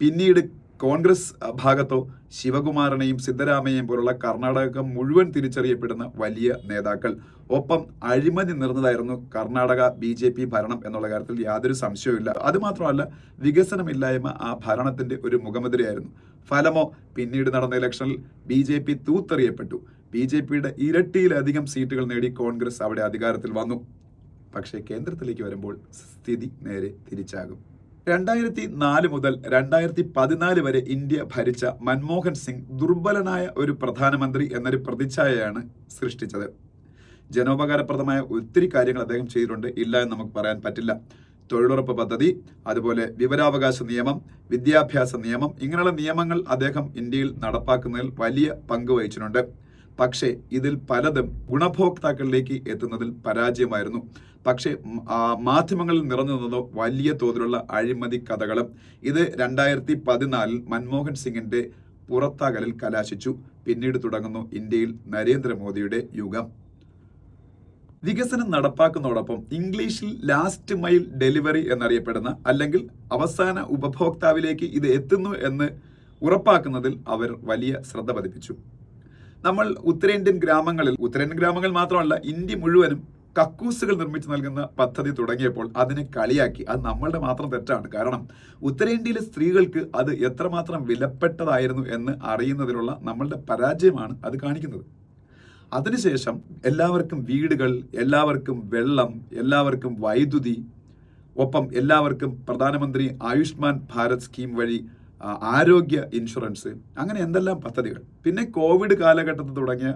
പിന്നീട് കോൺഗ്രസ് ഭാഗത്തോ ശിവകുമാരനെയും സിദ്ധരാമയ്യയും പോലുള്ള കർണാടക മുഴുവൻ തിരിച്ചറിയപ്പെടുന്ന വലിയ നേതാക്കൾ. ഒപ്പം അഴിമതി നിറഞ്ഞതായിരുന്നു കർണാടക ബി ജെ പി ഭരണം എന്നുള്ള കാര്യത്തിൽ യാതൊരു സംശയവുമില്ല. അതുമാത്രമല്ല വികസനമില്ലായ്മ ആ ഭരണത്തിന്റെ ഒരു മുഖമുദ്രയായിരുന്നു. ഫലമോ പിന്നീട് നടന്ന ഇലക്ഷനിൽ ബി ജെ പി തൂത്തെറിയപ്പെട്ടു. ബി ജെ പിയുടെ ഇരട്ടിയിലധികം സീറ്റുകൾ നേടി കോൺഗ്രസ് അവിടെ അധികാരത്തിൽ വന്നു. പക്ഷേ കേന്ദ്രത്തിലേക്ക് വരുമ്പോൾ സ്ഥിതി നേരെ തിരിച്ചാകും. രണ്ടായിരത്തി നാല് മുതൽ രണ്ടായിരത്തി പതിനാല് വരെ ഇന്ത്യ ഭരിച്ച മൻമോഹൻ സിംഗ് ദുർബലനായ ഒരു പ്രധാനമന്ത്രി എന്നൊരു പ്രതിച്ഛായയാണ് സൃഷ്ടിച്ചത്. ജനോപകാരപ്രദമായ ഒത്തിരി കാര്യങ്ങൾ അദ്ദേഹം ചെയ്തിട്ടുണ്ട്. ഇല്ല എന്ന് നമുക്ക് പറയാൻ പറ്റില്ല. തൊഴിലുറപ്പ് പദ്ധതി അതുപോലെ വിവരാവകാശ നിയമം വിദ്യാഭ്യാസ നിയമം ഇങ്ങനെയുള്ള നിയമങ്ങൾ അദ്ദേഹം ഇന്ത്യയിൽ നടപ്പാക്കുന്നതിൽ വലിയ പങ്ക് വഹിച്ചിട്ടുണ്ട്. പക്ഷേ ഇതിൽ പലതും ഗുണഭോക്താക്കളിലേക്ക് എത്തുന്നതിൽ പരാജയമായിരുന്നു. പക്ഷേ മാധ്യമങ്ങളിൽ നിറഞ്ഞു നിന്നതോ വലിയ തോതിലുള്ള അഴിമതി കഥകളും ഇത് രണ്ടായിരത്തി പതിനാലിൽ മൻമോഹൻ സിംഗിന്റെ പുറത്താകലിൽ കലാശിച്ചു. പിന്നീട് തുടങ്ങുന്നു ഇന്ത്യയിൽ നരേന്ദ്രമോദിയുടെ യുഗം. വികസനം നടപ്പാക്കുന്നതോടൊപ്പം ഇംഗ്ലീഷിൽ ലാസ്റ്റ് മൈൽ ഡെലിവറി എന്നറിയപ്പെടുന്ന അല്ലെങ്കിൽ അവസാന ഉപഭോക്താവിലേക്ക് ഇത് എത്തുന്നു എന്ന് ഉറപ്പാക്കുന്നതിൽ അവർ വലിയ ശ്രദ്ധ പതിപ്പിച്ചു. നമ്മൾ ഉത്തരേന്ത്യൻ ഗ്രാമങ്ങളിൽ ഉത്തരേന്ത്യൻ ഗ്രാമങ്ങൾ മാത്രമല്ല ഇന്ത്യ മുഴുവനും കക്കൂസുകൾ നിർമ്മിച്ചു നൽകുന്ന പദ്ധതി തുടങ്ങിയപ്പോൾ അതിനെ കളിയാക്കി. അത് നമ്മളുടെ മാത്രം തെറ്റാണ്. കാരണം ഉത്തരേന്ത്യയിലെ സ്ത്രീകൾക്ക് അത് എത്രമാത്രം വിലപ്പെട്ടതായിരുന്നു എന്ന് അറിയുന്നതിലുള്ള നമ്മളുടെ പരാജയമാണ് അത് കാണിക്കുന്നത്. അതിനുശേഷം എല്ലാവർക്കും വീടുകൾ എല്ലാവർക്കും വെള്ളം എല്ലാവർക്കും വൈദ്യുതി ഒപ്പം എല്ലാവർക്കും പ്രധാനമന്ത്രി ആയുഷ്മാൻ ഭാരത് സ്കീം വഴി ആരോഗ്യ ഇൻഷുറൻസ്. അങ്ങനെ എന്തെല്ലാം പദ്ധതികൾ. പിന്നെ കോവിഡ് കാലഘട്ടത്തിൽ തുടങ്ങിയ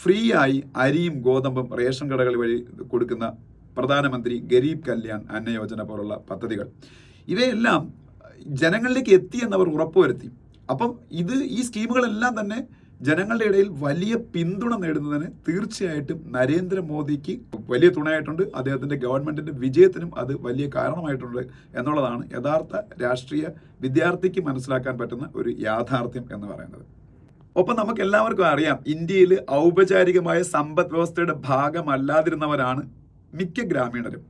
ഫ്രീ ആയി അരിയും ഗോതമ്പും റേഷൻ കടകൾ വഴി കൊടുക്കുന്ന പ്രധാനമന്ത്രി ഗരീബ് കല്യാൺ അന്ന യോജന പോലുള്ള പദ്ധതികൾ. ഇവയെല്ലാം ജനങ്ങളിലേക്ക് എത്തി എന്നവർ ഉറപ്പുവരുത്തി. അപ്പം ഇത് ഈ സ്കീമുകളെല്ലാം തന്നെ ജനങ്ങളുടെ ഇടയിൽ വലിയ പിന്തുണ നേടുന്നതിന് തീർച്ചയായിട്ടും നരേന്ദ്രമോദിക്ക് വലിയ തുണയായിട്ടുണ്ട്. അദ്ദേഹത്തിന്റെ ഗവൺമെന്റിന്റെ വിജയത്തിനും അത് വലിയ കാരണമായിട്ടുണ്ട് എന്നുള്ളതാണ് യഥാർത്ഥ രാഷ്ട്രീയ വിദ്യാർത്ഥിക്ക് മനസ്സിലാക്കാൻ പറ്റുന്ന ഒരു യാഥാർത്ഥ്യം എന്ന് പറയുന്നത്. ഒപ്പം നമുക്ക് എല്ലാവർക്കും അറിയാം ഇന്ത്യയിൽ ഔപചാരികമായ സമ്പദ് വ്യവസ്ഥയുടെ ഭാഗമല്ലാതിരുന്നവരാണ് മിക്ക ഗ്രാമീണരും.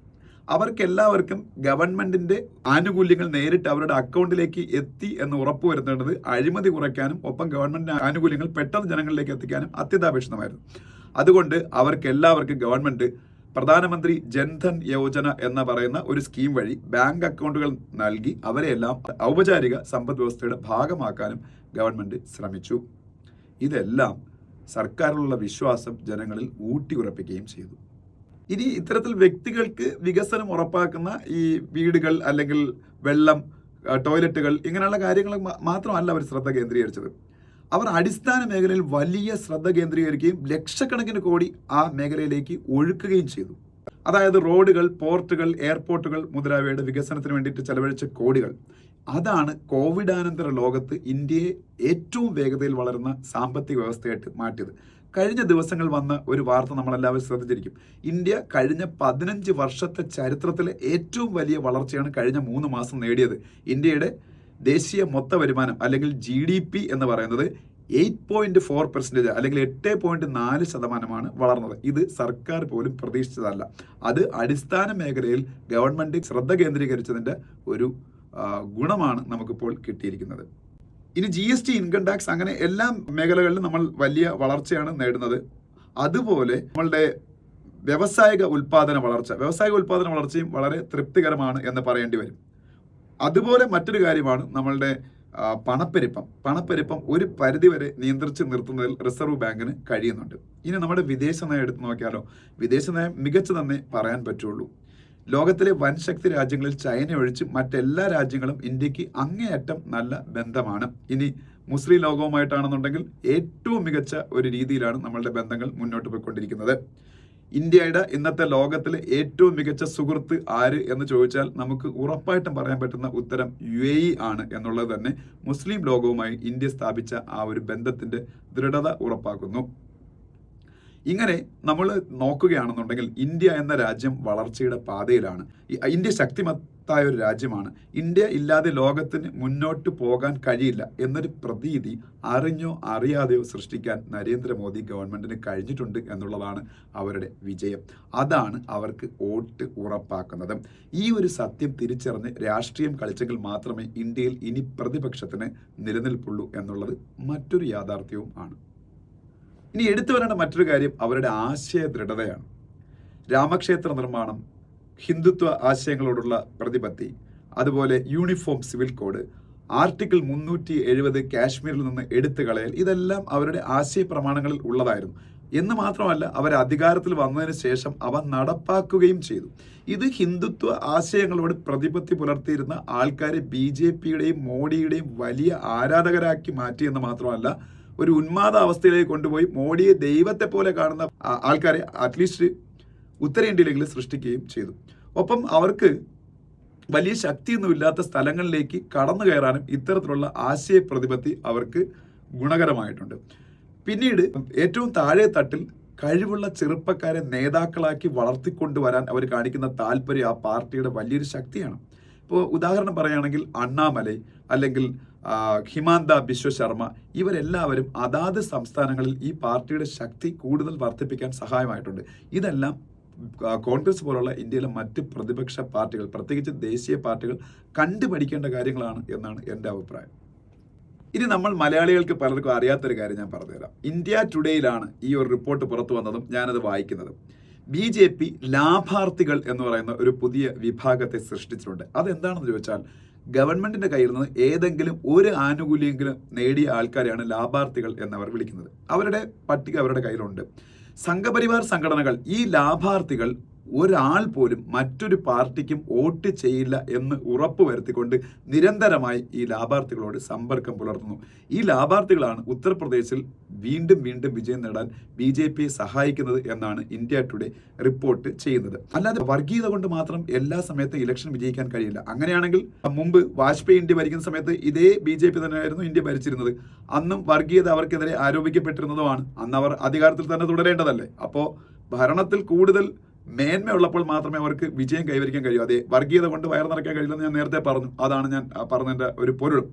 അവർക്കെല്ലാവർക്കും ഗവൺമെന്റിന്റെ ആനുകൂല്യങ്ങൾ നേരിട്ട് അവരുടെ അക്കൗണ്ടിലേക്ക് എത്തി എന്ന് ഉറപ്പുവരുത്തേണ്ടത് അഴിമതി കുറയ്ക്കാനും ഒപ്പം ഗവൺമെന്റിന്റെ ആനുകൂല്യങ്ങൾ പെട്ടെന്ന് ജനങ്ങളിലേക്ക് എത്തിക്കാനും അത്യന്താപേക്ഷിതമായിരുന്നു. അതുകൊണ്ട് അവർക്ക് എല്ലാവർക്കും ഗവൺമെന്റ് പ്രധാനമന്ത്രി ജൻധൻ യോജന എന്ന് പറയുന്ന ഒരു സ്കീം വഴി ബാങ്ക് അക്കൗണ്ടുകൾ നൽകി അവരെല്ലാം ഔപചാരിക സമ്പദ് വ്യവസ്ഥയുടെ ഭാഗമാക്കാനും ഗവൺമെന്റ് ശ്രമിച്ചു. ഇതെല്ലാം സർക്കാരിലുള്ള വിശ്വാസം ജനങ്ങളിൽ ഊട്ടിയുറപ്പിക്കുകയും ചെയ്തു. ഇനി ഇത്തരത്തിൽ വ്യക്തികൾക്ക് വികസനം ഉറപ്പാക്കുന്ന ഈ വീടുകൾ അല്ലെങ്കിൽ വെള്ളം ടോയ്ലറ്റുകൾ ഇങ്ങനെയുള്ള കാര്യങ്ങൾ മാത്രമല്ല അവർ ശ്രദ്ധ കേന്ദ്രീകരിച്ചത്. അവർ അടിസ്ഥാന മേഖലയിൽ വലിയ ശ്രദ്ധ കേന്ദ്രീകരിക്കുകയും ലക്ഷക്കണക്കിന് കോടി ആ മേഖലയിലേക്ക് ഒഴുക്കുകയും ചെയ്തു. അതായത് റോഡുകൾ പോർട്ടുകൾ എയർപോർട്ടുകൾ മുതലായവയുടെ വികസനത്തിന് വേണ്ടിയിട്ട് ചെലവഴിച്ച കോടികൾ. അതാണ് കോവിഡാനന്തര ലോകത്ത് ഇന്ത്യയെ ഏറ്റവും വേഗതയിൽ വളരുന്ന സാമ്പത്തിക വ്യവസ്ഥയായിട്ട് മാറ്റിയത്. കഴിഞ്ഞ ദിവസങ്ങൾ വന്ന ഒരു വാർത്ത നമ്മളെല്ലാവരും ശ്രദ്ധിച്ചിരിക്കും. ഇന്ത്യ കഴിഞ്ഞ പതിനഞ്ച് വർഷത്തെ ചരിത്രത്തിലെ ഏറ്റവും വലിയ വളർച്ചയാണ് കഴിഞ്ഞ മൂന്ന് മാസം നേടിയത്. ഇന്ത്യയുടെ ദേശീയ മൊത്ത വരുമാനം അല്ലെങ്കിൽ ജി ഡി പി എന്ന് പറയുന്നത് എയ്റ്റ് പോയിന്റ് ഫോർ പെർസെന്റേജ് അല്ലെങ്കിൽ എട്ട് പോയിന്റ് നാല് ശതമാനമാണ് വളർന്നത്. ഇത് സർക്കാർ പോലും പ്രതീക്ഷിച്ചതല്ല. അത് അടിസ്ഥാന മേഖലയിൽ ഗവൺമെന്റ് ശ്രദ്ധ കേന്ദ്രീകരിച്ചതിന്റെ ഒരു ഗുണമാണ് നമുക്കിപ്പോൾ കിട്ടിയിരിക്കുന്നത്. ഇനി G S T income tax അങ്ങനെ എല്ലാ മേഖലകളിലും നമ്മൾ വലിയ വളർച്ചയാണ് നേടുന്നത്. അതുപോലെ നമ്മളുടെ വ്യവസായിക ഉൽപാദന വളർച്ച വ്യവസായിക ഉൽപാദന വളർച്ചയും വളരെ തൃപ്തികരമാണ് എന്ന് പറയേണ്ടി വരും. അതുപോലെ മറ്റൊരു കാര്യമാണ് നമ്മളുടെ പണപ്പെരുപ്പം. പണപ്പെരുപ്പം ഒരു പരിധിവരെ നിയന്ത്രിച്ച് നിർത്തുന്നതിൽ റിസർവ് ബാങ്കിന് കഴിയുന്നുണ്ട്. ഇനി നമ്മുടെ വിദേശ നയം എടുത്ത് നോക്കിയാലോ? വിദേശ നയം മികച്ചതെന്നേ പറയാൻ പറ്റുള്ളൂ. ലോകത്തിലെ വൻശക്തി രാജ്യങ്ങളിൽ ചൈന ഒഴിച്ച് മറ്റെല്ലാ രാജ്യങ്ങളും ഇന്ത്യയ്ക്ക് അങ്ങേയറ്റം നല്ല ബന്ധമാണ്. ഇനി മുസ്ലിം ലോകവുമായിട്ടാണെന്നുണ്ടെങ്കിൽ ഏറ്റവും മികച്ച ഒരു രീതിയിലാണ് നമ്മളുടെ ബന്ധങ്ങൾ മുന്നോട്ട് പോയിക്കൊണ്ടിരിക്കുന്നത്. ഇന്ത്യയുടെ ഇന്നത്തെ ലോകത്തിലെ ഏറ്റവും മികച്ച സുഹൃത്ത് ആര് എന്ന് ചോദിച്ചാൽ നമുക്ക് ഉറപ്പായിട്ടും പറയാൻ പറ്റുന്ന ഉത്തരം യു എ ഇ ആണ് എന്നുള്ളത് തന്നെ മുസ്ലിം ലോകവുമായി ഇന്ത്യ സ്ഥാപിച്ച ആ ഒരു ബന്ധത്തിന്റെ ദൃഢത ഉറപ്പാക്കുന്നു. ഇങ്ങനെ നമ്മൾ നോക്കുകയാണെന്നുണ്ടെങ്കിൽ ഇന്ത്യ എന്ന രാജ്യം വളർച്ചയുടെ പാതയിലാണ്. ഇന്ത്യ ശക്തിമത്തായ ഒരു രാജ്യമാണ്. ഇന്ത്യ ഇല്ലാതെ ലോകത്തിന് മുന്നോട്ട് പോകാൻ കഴിയില്ല എന്നൊരു പ്രതീതി അറിഞ്ഞോ അറിയാതെയോ സൃഷ്ടിക്കാൻ നരേന്ദ്രമോദി ഗവൺമെന്റിന് കഴിഞ്ഞിട്ടുണ്ട് എന്നുള്ളതാണ് അവരുടെ വിജയം. അതാണ് അവർക്ക് വോട്ട് ഉറപ്പാക്കുന്നത്. ഈ ഒരു സത്യം തിരിച്ചറിഞ്ഞ് രാഷ്ട്രീയം കളിച്ചെങ്കിൽ മാത്രമേ ഇന്ത്യയിൽ ഇനി പ്രതിപക്ഷത്തിന് നിലനിൽപ്പുള്ളൂ എന്നുള്ളത് മറ്റൊരു യാഥാർത്ഥ്യവും ആണ്. ഇനി എടുത്തു വരേണ്ട മറ്റൊരു കാര്യം അവരുടെ ആശയ ദൃഢതയാണ്. രാമക്ഷേത്ര നിർമ്മാണം ഹിന്ദുത്വ ആശയങ്ങളോടുള്ള പ്രതിപത്തി അതുപോലെ യൂണിഫോം സിവിൽ കോഡ് ആർട്ടിക്കിൾ മുന്നൂറ്റി എഴുപത് കാശ്മീരിൽ നിന്ന് എടുത്തു കളയൽ ഇതെല്ലാം അവരുടെ ആശയ പ്രമാണങ്ങളിൽ ഉള്ളതായിരുന്നു. എന്ന് മാത്രമല്ല അവർ അധികാരത്തിൽ വന്നതിന് ശേഷം അവ നടപ്പാക്കുകയും ചെയ്തു. ഇത് ഹിന്ദുത്വ ആശയങ്ങളോട് പ്രതിപത്തി പുലർത്തിയിരുന്ന ആൾക്കാരെ ബി ജെ പിയുടെയും മോഡിയുടെയും വലിയ ആരാധകരാക്കി മാറ്റിയെന്ന് മാത്രമല്ല ഒരു ഉന്മാദ അവസ്ഥയിലേക്ക് കൊണ്ടുപോയി മോഡിയെ ദൈവത്തെ പോലെ കാണുന്ന ആൾക്കാരെ അറ്റ്ലീസ്റ്റ് ഉത്തരേന്ത്യയിലെങ്കിലും സൃഷ്ടിക്കുകയും ചെയ്തു. ഒപ്പം അവർക്ക് വലിയ ശക്തിയൊന്നുമില്ലാത്ത സ്ഥലങ്ങളിലേക്ക് കടന്നു കയറാനും ഇത്തരത്തിലുള്ള ആശയ പ്രതിപത്തി അവർക്ക് ഗുണകരമായിട്ടുണ്ട്. പിന്നീട് ഏറ്റവും താഴെ തട്ടിൽ കഴിവുള്ള ചെറുപ്പക്കാരെ നേതാക്കളാക്കി വളർത്തിക്കൊണ്ടുവരാൻ അവർ കാണിക്കുന്ന താല്പര്യം ആ പാർട്ടിയുടെ വലിയൊരു ശക്തിയാണ്. ഇപ്പോൾ ഉദാഹരണം പറയുകയാണെങ്കിൽ അണ്ണാമലൈ അല്ലെങ്കിൽ ഹിമാന്ത ബിശ്വ ശർമ്മ ഇവരെല്ലാവരും അതാത് സംസ്ഥാനങ്ങളിൽ ഈ പാർട്ടിയുടെ ശക്തി കൂടുതൽ വർദ്ധിപ്പിക്കാൻ സഹായമായിട്ടുണ്ട്. ഇതെല്ലാം കോൺഗ്രസ് പോലുള്ള ഇന്ത്യയിലെ മറ്റ് പ്രതിപക്ഷ പാർട്ടികൾ പ്രത്യേകിച്ച് ദേശീയ പാർട്ടികൾ കണ്ടുപഠിക്കേണ്ട കാര്യങ്ങളാണ് എന്നാണ് എന്റെ അഭിപ്രായം. ഇനി നമ്മൾ മലയാളികൾക്ക് പലർക്കും അറിയാത്തൊരു കാര്യം ഞാൻ പറഞ്ഞുതരാം. ഇന്ത്യ ടുഡേയിലാണ് ഈ ഒരു റിപ്പോർട്ട് പുറത്തു വന്നതും ഞാനത് വായിക്കുന്നതും. ബി ജെ പി ലാഭാർത്ഥികൾ എന്ന് പറയുന്ന ഒരു പുതിയ വിഭാഗത്തെ സൃഷ്ടിച്ചിട്ടുണ്ട്. അതെന്താണെന്ന് ചോദിച്ചാൽ ഗവൺമെന്റിന്റെ കയ്യിൽ നിന്ന് ഏതെങ്കിലും ഒരു ആനുകൂല്യമെങ്കിലും നേടിയ ആൾക്കാരെയാണ് ലാഭാർത്ഥികൾ എന്നവർ വിളിക്കുന്നത്. അവരുടെ പട്ടിക അവരുടെ കയ്യിലുണ്ട്. സംഘപരിവാർ സംഘടനകൾ ഈ ലാഭാർത്ഥികൾ ഒരാൾ പോലും മറ്റൊരു പാർട്ടിക്കും വോട്ട് ചെയ്യില്ല എന്ന് ഉറപ്പ് വരുത്തിക്കൊണ്ട് നിരന്തരമായി ഈ ലാഭാർത്ഥികളോട് സമ്പർക്കം പുലർത്തുന്നു. ഈ ലാഭാർത്ഥികളാണ് ഉത്തർപ്രദേശിൽ വീണ്ടും വീണ്ടും വിജയം നേടാൻ ബി ജെ പിയെ സഹായിക്കുന്നത് എന്നാണ് ഇന്ത്യ ടുഡേ റിപ്പോർട്ട് ചെയ്യുന്നത്. അല്ലാതെ വർഗീയത കൊണ്ട് മാത്രം എല്ലാ സമയത്തും ഇലക്ഷൻ വിജയിക്കാൻ കഴിയില്ല. അങ്ങനെയാണെങ്കിൽ മുമ്പ് വാജ്പേയി ഇന്ത്യ ഭരിക്കുന്ന സമയത്ത് ഇതേ ബി ജെ പി തന്നെയായിരുന്നു ഇന്ത്യ ഭരിച്ചിരുന്നത്. അന്നും വർഗീയത അവർക്കെതിരെ ആരോപിക്കപ്പെട്ടിരുന്നതുമാണ്. അന്ന് അവർ അധികാരത്തിൽ തന്നെ തുടരേണ്ടതല്ലേ? അപ്പോൾ ഭരണത്തിൽ കൂടുതൽ മേന്മയുള്ളപ്പോൾ മാത്രമേ അവർക്ക് വിജയം കൈവരിക്കാൻ കഴിയൂ. അതെ വർഗീയത കൊണ്ട് വയർ നിറയ്ക്കാൻ കഴിയില്ലെന്ന് ഞാൻ നേരത്തെ പറഞ്ഞു. അതാണ് ഞാൻ പറഞ്ഞതിന്റെ ഒരു പൊരുൾ.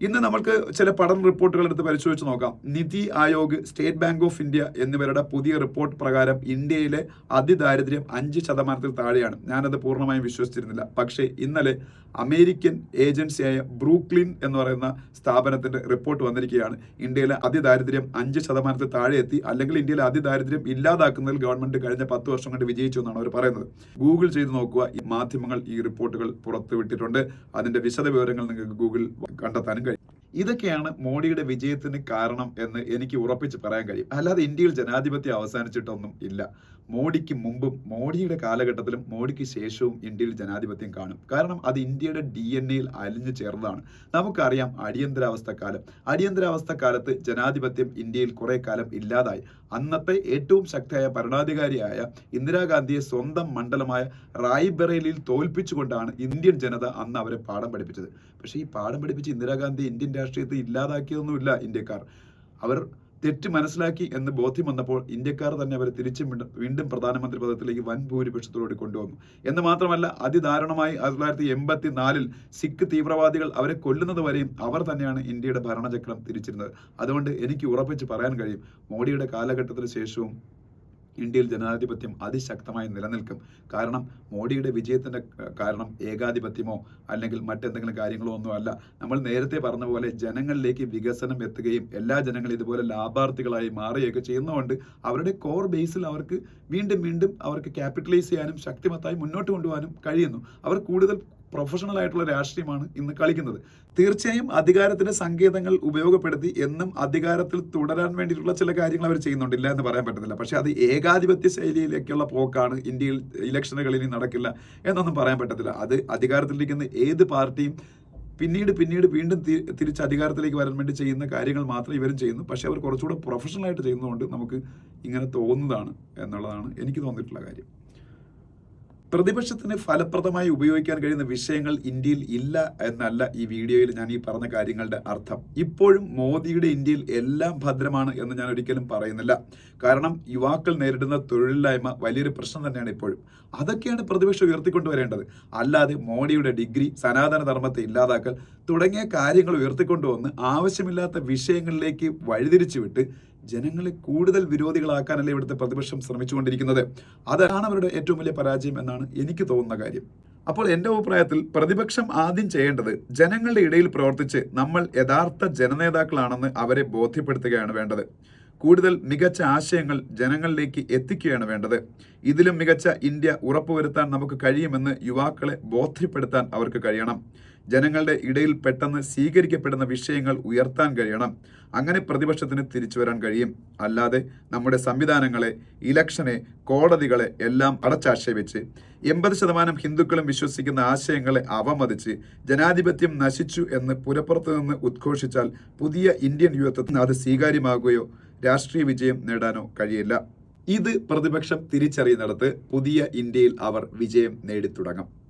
ഇന്ന് നമുക്ക് ചില പഠന റിപ്പോർട്ടുകൾ എടുത്ത് പരിശോധിച്ച് നോക്കാം. NITI Aayog State Bank of India എന്നിവരുടെ പുതിയ റിപ്പോർട്ട് പ്രകാരം ഇന്ത്യയിലെ അതിദാരിദ്ര്യം അഞ്ച് ശതമാനത്തിൽ താഴെയാണ്. ഞാനത് പൂർണമായും വിശ്വസിച്ചിരുന്നില്ല. പക്ഷേ ഇന്നലെ അമേരിക്കൻ ഏജൻസിയായ ബ്രൂക്ലിൻ എന്ന് പറയുന്ന സ്ഥാപനത്തിന്റെ റിപ്പോർട്ട് വന്നിരിക്കുകയാണ്. ഇന്ത്യയിലെ അതിദാരിദ്ര്യം അഞ്ച് ശതമാനത്തിൽ താഴെ എത്തി. അല്ലെങ്കിൽ ഇന്ത്യയിലെ അതിദാരിദ്ര്യം ഇല്ലാതാക്കുന്നതിൽ ഗവൺമെന്റ് കഴിഞ്ഞ പത്ത് വർഷം കൊണ്ട് വിജയിച്ചു എന്നാണ് അവർ പറയുന്നത്. ഗൂഗിൾ ചെയ്ത് നോക്കുക മാധ്യമങ്ങൾ ഈ റിപ്പോർട്ടുകൾ പുറത്തുവിട്ടിട്ടുണ്ട്. അതിന്റെ വിശദ വിവരങ്ങൾ നിങ്ങൾക്ക് ഗൂഗിൾ കണ്ടെത്താനും കഴിയും. ഇതൊക്കെയാണ് മോഡിയുടെ വിജയത്തിന് കാരണം എന്ന് എനിക്ക് ഉറപ്പിച്ച് പറയാൻ കഴിയും. അല്ലാതെ ഇന്ത്യയിൽ ജനാധിപത്യം അവസാനിച്ചിട്ടൊന്നും ഇല്ല. മോഡിക്ക് മുമ്പും മോഡിയുടെ കാലഘട്ടത്തിലും മോഡിക്ക് ശേഷവും ഇന്ത്യയിൽ ജനാധിപത്യം കാണും. കാരണം അത് ഇന്ത്യയുടെ ഡി എൻ എയിൽ അലിഞ്ഞു ചേർന്നതാണ്. നമുക്കറിയാം അടിയന്തരാവസ്ഥ കാലം അടിയന്തരാവസ്ഥ കാലത്ത് ജനാധിപത്യം ഇന്ത്യയിൽ കുറെ കാലം ഇല്ലാതായി. അന്നത്തെ ഏറ്റവും ശക്തിയായ ഭരണാധികാരിയായ ഇന്ദിരാഗാന്ധിയെ സ്വന്തം മണ്ഡലമായ റായ്ബറേലിയിൽ തോൽപ്പിച്ചുകൊണ്ടാണ് ഇന്ത്യൻ ജനത അന്ന് അവരെ പാഠം പഠിപ്പിച്ചത്. പക്ഷേ ഈ പാഠം പഠിപ്പിച്ച് ഇന്ദിരാഗാന്ധി ഇന്ത്യൻ രാഷ്ട്രീയത്തെ ഇല്ലാതാക്കിയൊന്നുമില്ല ഇന്ത്യക്കാർ. അവർ തെറ്റ് മനസ്സിലാക്കി എന്ന് ബോധ്യം വന്നപ്പോൾ ഇന്ത്യക്കാർ തന്നെ അവരെ തിരിച്ചും വീണ്ടും പ്രധാനമന്ത്രി പദത്തിലേക്ക് വൻ ഭൂരിപക്ഷത്തോടെ കൊണ്ടുവന്നു. എന്ന് മാത്രമല്ല അതിദാരുണമായി ആയിരത്തി തൊള്ളായിരത്തി എൺപത്തി നാലിൽ സിഖ് തീവ്രവാദികൾ അവരെ കൊല്ലുന്നത് വരെയും അവർ തന്നെയാണ് ഇന്ത്യയുടെ ഭരണചക്രം തിരിച്ചിരുന്നത്. അതുകൊണ്ട് എനിക്ക് ഉറപ്പിച്ച് പറയാൻ കഴിയും മോഡിയുടെ കാലഘട്ടത്തിന് ശേഷവും ഇന്ത്യയിൽ ജനാധിപത്യം അതിശക്തമായി നിലനിൽക്കും. കാരണം മോഡിയുടെ വിജയത്തിന്റെ കാരണം ഏകാധിപത്യമോ അല്ലെങ്കിൽ മറ്റെന്തെങ്കിലും കാര്യങ്ങളോ ഒന്നും അല്ല നമ്മൾ നേരത്തെ പറഞ്ഞ പോലെ ജനങ്ങളിലേക്ക് വികസനം എത്തുകയും എല്ലാ ജനങ്ങളും ഇതുപോലെ ലാഭാർത്ഥികളായി മാറുകയൊക്കെ ചെയ്യുന്നതുകൊണ്ട് അവരുടെ കോർ ബേസിൽ അവർക്ക് വീണ്ടും വീണ്ടും അവർക്ക് ക്യാപിറ്റലൈസ് ചെയ്യാനും ശക്തിമത്തായി മുന്നോട്ട് കൊണ്ടുപോകാനും കഴിയുന്നു. അവർ കൂടുതൽ പ്രൊഫഷണൽ ആയിട്ടുള്ള രാഷ്ട്രീയമാണ് ഇന്ന് കളിക്കുന്നത്. തീർച്ചയായും അധികാരത്തിന്റെ സങ്കേതങ്ങൾ ഉപയോഗപ്പെടുത്തി എന്നും അധികാരത്തിൽ തുടരാൻ വേണ്ടിയിട്ടുള്ള ചില കാര്യങ്ങൾ അവർ ചെയ്യുന്നുണ്ടില്ല എന്ന് പറയാൻ പറ്റത്തില്ല. പക്ഷെ അത് ഏകാധിപത്യ ശൈലിയിലേക്കുള്ള പോക്കാണ് ഇന്ത്യയിൽ ഇലക്ഷനുകൾ ഇനി നടക്കില്ല എന്നൊന്നും പറയാൻ പറ്റത്തില്ല. അത് അധികാരത്തിലിരിക്കുന്ന ഏത് പാർട്ടിയും പിന്നീട് പിന്നീട് വീണ്ടും തിരിച്ച് അധികാരത്തിലേക്ക് വരാൻ വേണ്ടി ചെയ്യുന്ന കാര്യങ്ങൾ മാത്രമേ ഇവരും ചെയ്യുന്നു. പക്ഷെ അവർ കുറച്ചുകൂടെ പ്രൊഫഷണൽ ആയിട്ട് ചെയ്യുന്നതുകൊണ്ട് നമുക്ക് ഇങ്ങനെ തോന്നുന്നതാണ് എന്നുള്ളതാണ് എനിക്ക് തോന്നിയിട്ടുള്ള കാര്യം. പ്രതിപക്ഷത്തിന് ഫലപ്രദമായി ഉപയോഗിക്കാൻ കഴിയുന്ന വിഷയങ്ങൾ ഇന്ത്യയിൽ ഇല്ല എന്നല്ല ഈ വീഡിയോയിൽ ഞാൻ ഈ പറഞ്ഞ കാര്യങ്ങളുടെ അർത്ഥം. ഇപ്പോഴും മോദിയുടെ ഇന്ത്യയിൽ എല്ലാം ഭദ്രമാണ് എന്ന് ഞാൻ ഒരിക്കലും പറയുന്നില്ല. കാരണം യുവാക്കൾ നേരിടുന്ന തൊഴിലില്ലായ്മ വലിയൊരു പ്രശ്നം തന്നെയാണ് ഇപ്പോഴും. അതൊക്കെയാണ് പ്രതിപക്ഷം ഉയർത്തിക്കൊണ്ടുവരേണ്ടത്. അല്ലാതെ മോഡിയുടെ ഡിഗ്രി സനാതന ധർമ്മത്തെ ഇല്ലാതാക്കൽ തുടങ്ങിയ കാര്യങ്ങൾ ഉയർത്തിക്കൊണ്ടുവന്ന് ആവശ്യമില്ലാത്ത വിഷയങ്ങളിലേക്ക് വഴിതിരിച്ചു വിട്ട് ജനങ്ങളെ കൂടുതൽ വിരോധികളാക്കാനല്ലേ ഇവിടുത്തെ പ്രതിപക്ഷം ശ്രമിച്ചുകൊണ്ടിരിക്കുന്നത്? അതാണ് അവരുടെ ഏറ്റവും വലിയ പരാജയം എന്നാണ് എനിക്ക് തോന്നുന്ന കാര്യം. അപ്പോൾ എന്റെ അഭിപ്രായത്തിൽ പ്രതിപക്ഷം ആദ്യം ചെയ്യേണ്ടത് ജനങ്ങളുടെ ഇടയിൽ പ്രവർത്തിച്ച് നമ്മൾ യഥാർത്ഥ ജനനേതാക്കളാണെന്ന് അവരെ ബോധ്യപ്പെടുത്തുകയാണ് വേണ്ടത്. കൂടുതൽ മികച്ച ആശയങ്ങൾ ജനങ്ങളിലേക്ക് എത്തിക്കുകയാണ് വേണ്ടത്. ഇതിലും മികച്ച ഇന്ത്യ ഉറപ്പുവരുത്താൻ നമുക്ക് കഴിയുമെന്ന് യുവാക്കളെ ബോധ്യപ്പെടുത്താൻ അവർക്ക് കഴിയണം. ജനങ്ങളുടെ ഇടയിൽ പെട്ടെന്ന് സ്വീകരിക്കപ്പെടുന്ന വിഷയങ്ങൾ ഉയർത്താൻ കഴിയണം. അങ്ങനെ പ്രതിപക്ഷത്തിന് തിരിച്ചു വരാൻ കഴിയും. അല്ലാതെ നമ്മുടെ സംവിധാനങ്ങളെ ഇലക്ഷനെ കോടതികളെ എല്ലാം അടച്ചാക്ഷേപിച്ച് എൺപത് ശതമാനം ഹിന്ദുക്കളും വിശ്വസിക്കുന്ന ആശയങ്ങളെ അവമതിച്ച് ജനാധിപത്യം നശിച്ചു എന്ന് പുരപ്പുറത്ത് നിന്ന് ഉദ്ഘോഷിച്ചാൽ പുതിയ ഇന്ത്യൻ യുവത്വത്തിന് അത് സ്വീകാര്യമാകുകയോ രാഷ്ട്രീയ വിജയം നേടാനോ കഴിയില്ല. ഇത് പ്രതിപക്ഷം തിരിച്ചറിയുന്നിടത്ത് പുതിയ ഇന്ത്യയിൽ അവർ വിജയം നേടിത്തുടങ്ങും.